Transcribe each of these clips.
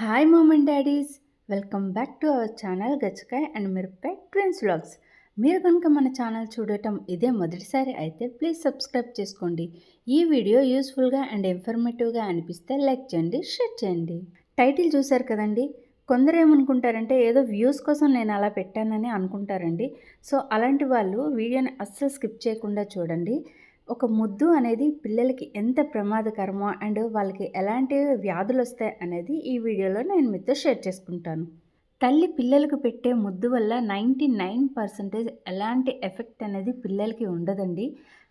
Hi mom and daddies welcome back to our channel గచ్చకాయ్ and మిరపకాయ్ twins vlogs మీరు కనుక మన ఛానల్ చూడటం ఇదే మొదటిసారి అయితే ప్లీజ్ సబ్స్క్రైబ్ చేసుకోండి. ఈ వీడియో యూస్ఫుల్గా అండ్ ఇన్ఫర్మేటివ్గా అనిపిస్తే లైక్ చేయండి షేర్ చేయండి. టైటిల్ చూశారు కదండి? కొందరు ఏమనుకుంటారంటే ఏదో వ్యూస్ కోసం నేను అలా పెట్టానని అనుకుంటారండి. సో అలాంటి వాళ్ళు వీడియోని అస్సలు స్కిప్ చేయకుండా చూడండి. ఒక ముద్దు అనేది పిల్లలకి ఎంత ప్రమాదకరమో అండ్ వాళ్ళకి ఎలాంటి వ్యాధులు వస్తాయి అనేది ఈ వీడియోలో నేను మీతో షేర్ చేసుకుంటాను. తల్లి పిల్లలకు పెట్టే ముద్దు వల్ల నైంటీ నైన్ పర్సెంటేజ్ ఎలాంటి ఎఫెక్ట్ అనేది పిల్లలకి ఉండదండి.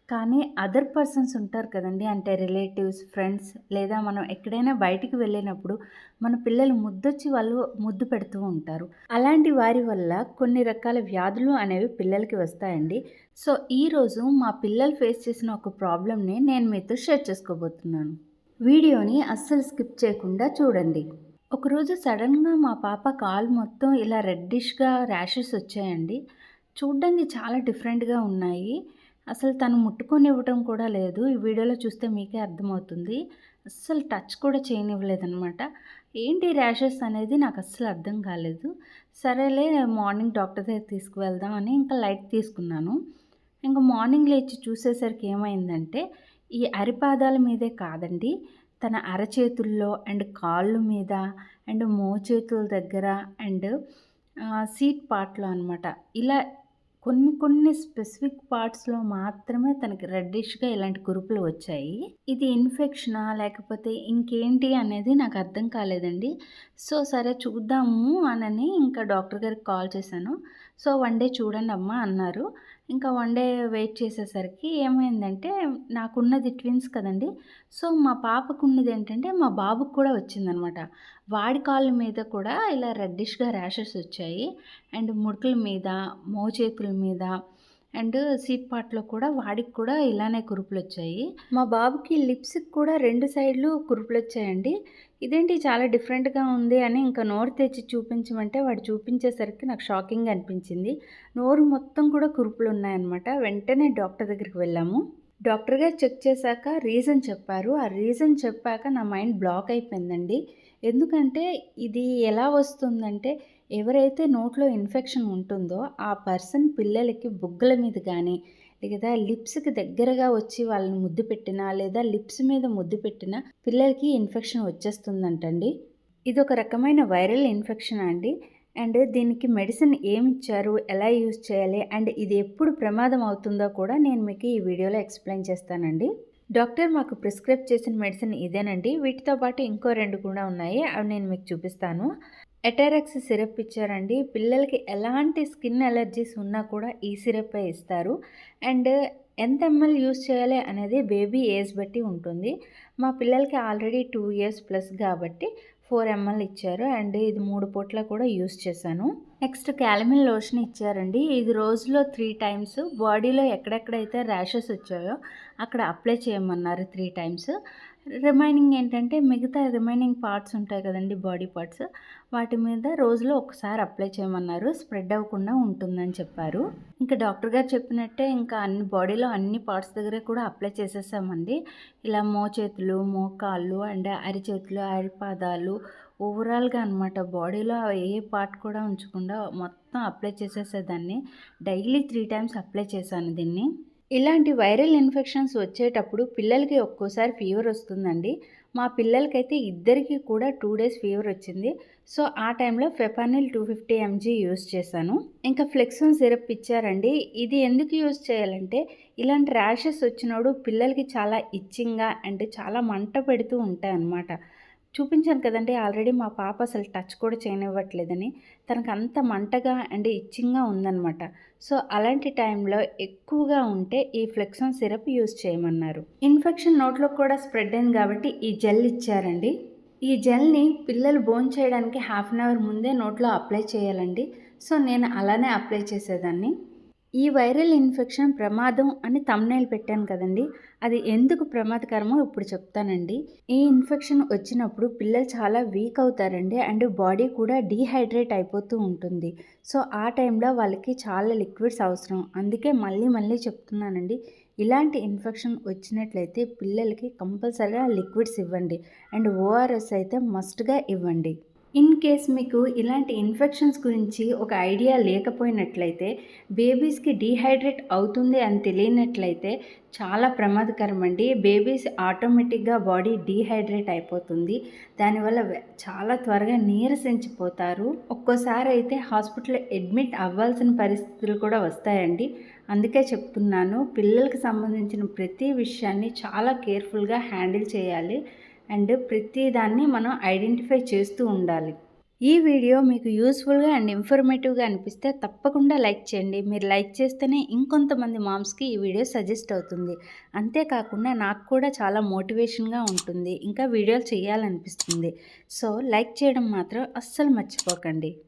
కానీ అదర్ పర్సన్స్ ఉంటారు కదండి. అంటే రిలేటివ్స్ ఫ్రెండ్స్ లేదా మనం ఎక్కడైనా బయటికి వెళ్ళినప్పుడు మన పిల్లలు ముద్దొచ్చి వాళ్ళు ముద్దు పెడుతూ ఉంటారు. అలాంటి వారి వల్ల కొన్ని రకాల వ్యాధులు అనేవి పిల్లలకి వస్తాయండి. సో ఈరోజు మా పిల్లలు ఫేస్ చేసిన ఒక ప్రాబ్లమ్ని నేను మీతో షేర్ చేసుకోబోతున్నాను. వీడియోని అస్సలు స్కిప్ చేయకుండా చూడండి. ఒకరోజు సడన్గా మా పాప కాలు మొత్తం ఇలా రెడ్డిష్గా ర్యాషెస్ వచ్చాయండి. చూడ్డానికి చాలా డిఫరెంట్గా ఉన్నాయి. అసలు తను ముట్టుకొని ఇవ్వటం కూడా లేదు. ఈ వీడియోలో చూస్తే మీకే అర్థమవుతుంది. అస్సలు టచ్ కూడా చేయనివ్వలేదనమాట ఏంటి ర్యాషెస్ అనేది నాకు అస్సలు అర్థం కాలేదు. సరేలే మార్నింగ్ డాక్టర్ దగ్గర తీసుకువెళ్దామని ఇంకా లైట్ తీసుకున్నాను. ఇంకా మార్నింగ్ లేచి చూసేసరికి ఏమైందంటే ఈ అరిపాదాల మీదే కాదండి. తన అరచేతుల్లో అండ్ కాళ్ళు మీద అండ్ మోచేతుల దగ్గర అండ్ సీట్ పార్ట్లో అనమాట ఇలా కొన్ని కొన్ని స్పెసిఫిక్ పార్ట్స్లో మాత్రమే తనకి రెడ్డిష్గా ఇలాంటి కురుపులు వచ్చాయి. ఇది ఇన్ఫెక్షనా? లేకపోతే ఇంకేంటి అనేది నాకు అర్థం కాలేదండి. సో సరే చూద్దాము అనని ఇంకా డాక్టర్ గారికి కాల్ చేశాను. సో వన్ డే చూడండి అమ్మ అన్నారు. ఇంకా వన్ డే వెయిట్ చేసేసరికి ఏమైందంటే నాకున్నది ట్విన్స్ కదండి. సో మా పాపకు ఉన్నది ఏంటంటే మా బాబుకు కూడా వచ్చిందనమాట. వాడి కాళ్ళ మీద కూడా ఇలా రెడ్డిష్గా ర్యాషెస్ వచ్చాయి. అండ్ ముడుకుల మీద మోచేతుల మీద అండ్ సీట్ పార్ట్లో కూడా వాడికి కూడా ఇలానే కురుపులు వచ్చాయి మా బాబుకి లిప్స్కి కూడా రెండు సైడ్లు కురుపులు వచ్చాయండి ఇదేంటి చాలా డిఫరెంట్గా ఉంది అని ఇంకా నోరు తెచ్చి చూపించమంటే వాడు చూపించేసరికి నాకు షాకింగ్ అనిపించింది. నోరు మొత్తం కూడా కురుపులు ఉన్నాయన్నమాట వెంటనే డాక్టర్ దగ్గరికి వెళ్ళాము. డాక్టర్ గారు చెక్ చేశాక రీజన్ చెప్పారు. ఆ రీజన్ చెప్పాక నా మైండ్ బ్లాక్ అయిపోయిందండి. ఎందుకంటే ఇది ఎలా వస్తుందంటే ఎవరైతే నోట్లో ఇన్ఫెక్షన్ ఉంటుందో ఆ పర్సన్ పిల్లలకి బుగ్గల మీద కానీ లేదా లిప్స్కి దగ్గరగా వచ్చి వాళ్ళని ముద్దు పెట్టినా లేదా లిప్స్ మీద ముద్దు పెట్టినా పిల్లలకి ఇన్ఫెక్షన్ వచ్చేస్తుందంటండి. ఇది ఒక రకమైన వైరల్ ఇన్ఫెక్షన్ అండి. అండ్ దీనికి మెడిసిన్ ఏమి ఇచ్చారు ఎలా యూజ్ చేయాలి అండ్ ఇది ఎప్పుడు ప్రమాదం అవుతుందో కూడా నేను మీకు ఈ వీడియోలో ఎక్స్ప్లెయిన్ చేస్తానండి. డాక్టర్ మాకు ప్రిస్క్రైబ్ చేసిన మెడిసిన్ ఇదేనండి. వీటితో పాటు ఇంకో రెండు కూడా ఉన్నాయి. అవి నేను మీకు చూపిస్తాను. ఎటారెక్స్ సిరప్ ఇచ్చారండి. పిల్లలకి ఎలాంటి స్కిన్ ఎలర్జీస్ ఉన్నా కూడా ఈ సిరప్ ఇస్తారు. అండ్ ఎంత ఎంఎల్ యూస్ చేయాలి అనేది బేబీ ఏజ్ బట్టి ఉంటుంది. మా పిల్లలకి ఆల్రెడీ టూ ఇయర్స్ ప్లస్ కాబట్టి ఫోర్ ఎంఎల్ ఇచ్చారు. అండ్ ఇది మూడు పూట్ల కూడా యూస్ చేశాను. నెక్స్ట్ క్యాలమిన్ లోషన్ ఇచ్చారండి. ఇది రోజులో త్రీ టైమ్స్ బాడీలో ఎక్కడెక్కడైతే ర్యాషెస్ వచ్చాయో అక్కడ అప్లై చేయమన్నారు త్రీ టైమ్స్ రిమైనింగ్ ఏంటంటే మిగతా రిమైనింగ్ పార్ట్స్ ఉంటాయి కదండి బాడీ పార్ట్స్ వాటి మీద రోజులో ఒకసారి అప్లై చేయమన్నారు. స్ప్రెడ్ అవ్వకుండా ఉంటుందని చెప్పారు. ఇంకా డాక్టర్ గారు చెప్పినట్టే ఇంకా అన్ని బాడీలో అన్ని పార్ట్స్ దగ్గర కూడా అప్లై చేసేసామండి. ఇలా మోచేతులు మోకాళ్ళు అండ్ అరిచేతులు అరిపాదాలు ఓవరాల్గా అనమాట బాడీలో ఏ పార్ట్ కూడా ఉంచకుండా మొత్తం అప్లై చేసేసేదాన్ని డైలీ త్రీ టైమ్స్ అప్లై చేశాను దీన్ని. ఇలాంటి వైరల్ ఇన్ఫెక్షన్స్ వచ్చేటప్పుడు పిల్లలకి ఒక్కోసారి ఫీవర్ వస్తుందండి. మా పిల్లలకైతే ఇద్దరికి కూడా టూ డేస్ ఫీవర్ వచ్చింది. సో ఆ టైంలో Fepanil two fifty MG use చేశాను. ఇంకా ఫ్లెక్సోన్ సిరప్ ఇచ్చారండి. ఇది ఎందుకు యూస్ చేయాలంటే ఇలాంటి ర్యాషెస్ వచ్చినప్పుడు పిల్లలకి చాలా ఇచ్చింగ్గా అండ్ చాలా మంట పెడుతూ ఉంటాయి అన్నమాట చూపించాను కదండి ఆల్రెడీ మా పాప అసలు టచ్ కూడా చేయనివ్వట్లేదని. తనకు అంత మంటగా అండ్ ఇచ్చింగ్గా ఉందన్నమాట. సో అలాంటి టైంలో ఎక్కువగా ఉంటే ఈ ఫ్లెక్సన్ సిరప్ యూజ్ చేయమన్నారు. ఇన్ఫెక్షన్ నోట్లో కూడా స్ప్రెడ్ అయింది కాబట్టి ఈ జెల్ ఇచ్చారండి. ఈ జెల్ని పిల్లలు బోన్ చేయడానికి హాఫ్ అన్ అవర్ ముందే నోట్లో అప్లై చేయాలండి. సో నేను అలానే అప్లై చేసేదాన్ని. ఈ వైరల్ ఇన్ఫెక్షన్ ప్రమాదం అని తమ్నైల్ పెట్టాను కదండి. అది ఎందుకు ప్రమాదకరమో ఇప్పుడు చెప్తానండి. ఈ ఇన్ఫెక్షన్ వచ్చినప్పుడు పిల్లలు చాలా వీక్ అవుతారండి. అండ్ బాడీ కూడా డీహైడ్రేట్ అయిపోతూ ఉంటుంది. సో ఆ టైంలో వాళ్ళకి చాలా లిక్విడ్స్ అవసరం. అందుకే మళ్ళీ మళ్ళీ చెప్తున్నానండి. ఇలాంటి ఇన్ఫెక్షన్ వచ్చినట్లయితే పిల్లలకి కంపల్సరీగా లిక్విడ్స్ ఇవ్వండి. అండ్ ఓఆర్ఎస్ అయితే మస్ట్గా ఇవ్వండి. ఇన్ కేస్ మీకు ఇలాంటి ఇన్ఫెక్షన్స్ గురించి ఒక ఐడియా లేకపోయినట్లయితే బేబీస్కి డీహైడ్రేట్ అవుతుంది అని తెలియనట్లయితే చాలా ప్రమాదకరం అండి బేబీస్ ఆటోమేటిక్గా బాడీ డీహైడ్రేట్ అయిపోతుంది. దానివల్ల చాలా త్వరగా నీరసించిపోతారు. ఒక్కోసారి అయితే హాస్పిటల్లో అడ్మిట్ అవ్వాల్సిన పరిస్థితులు కూడా వస్తాయండి. అందుకే చెప్తున్నాను పిల్లలకి సంబంధించిన ప్రతి విషయాన్ని చాలా కేర్ఫుల్గా హ్యాండిల్ చేయాలి. అండ్ ప్రతిదాన్ని మనం ఐడెంటిఫై చేస్తూ ఉండాలి. ఈ వీడియో మీకు యూస్ఫుల్గా అండ్ ఇన్ఫర్మేటివ్గా అనిపిస్తే తప్పకుండా లైక్ చేయండి. మీరు లైక్ చేస్తేనే ఇంకొంతమంది మామ్స్కి ఈ వీడియో సజెస్ట్ అవుతుంది. అంతేకాకుండా నాకు కూడా చాలా మోటివేషన్గా ఉంటుంది. ఇంకా వీడియోలు చేయాలనిపిస్తుంది. సో లైక్ చేయడం మాత్రం అస్సలు మర్చిపోకండి.